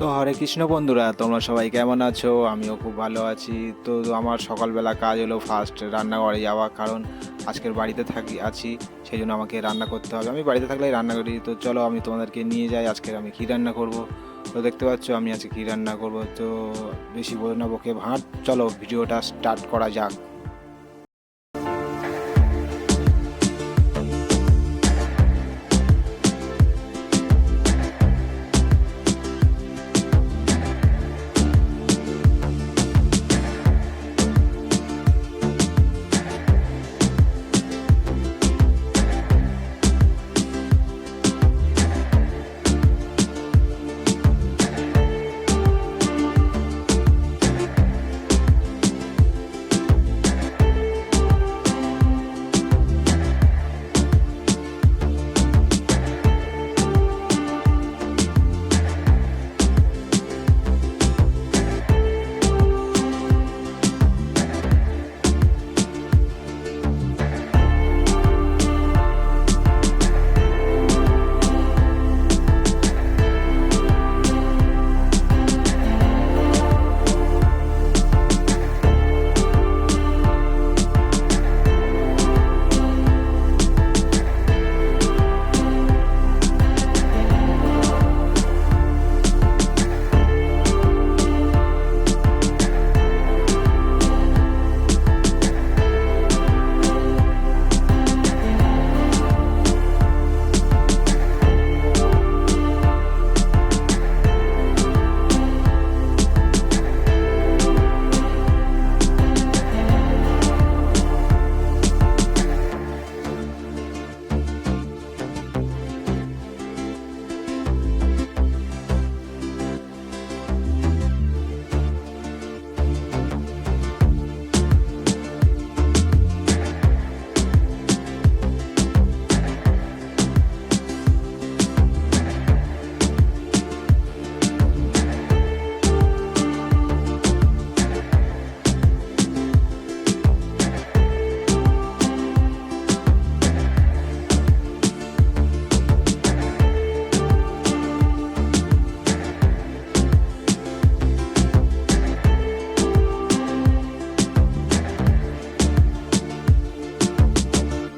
তো হরে কৃষ্ণ বন্ধুরা, তোমরা সবাই কেমন আছো? আমিও খুব ভালো আছি। তো আমার সকালবেলা কাজ হলো ফার্স্ট রান্নাঘরে যাওয়া, কারণ আজকের বাড়িতে থাকি, আছি, সেই জন্য আমাকে রান্না করতে হবে। আমি বাড়িতে থাকলেই রান্না করি। তো চলো আমি তোমাদেরকে নিয়ে যাই, আজকের আমি কী রান্না করব? তো দেখতে পাচ্ছ আমি আজকে কী রান্না করব? তো বেশি বলে না, বকে ভাঁট চলো ভিডিওটা স্টার্ট করা যাক।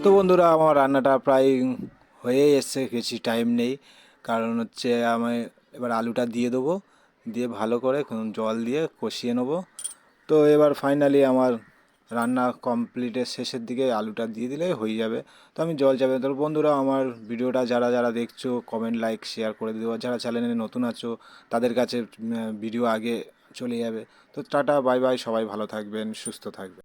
তো বন্ধুরা, আমার রান্নাটা প্রায় হয়েই এসছে বেশি টাইম নেই। কারণ হচ্ছে আমি এবার আলুটা দিয়ে দেবো, দিয়ে ভালো করে জল দিয়ে কষিয়ে নেব। তো এবার ফাইনালি আমার রান্না কমপ্লিটের শেষের দিকে আলুটা দিয়ে দিলে হয়ে যাবে। তো আমি জল যাবে তো বন্ধুরা, আমার ভিডিওটা যারা যারা দেখছ কমেন্ট লাইক শেয়ার করে আর যারা চ্যানেলে নতুন আছো, তাদের কাছে ভিডিও আগে চলে যাবে। তো টাটা বাই বাই সবাই ভালো থাকবেন, সুস্থ থাকবেন।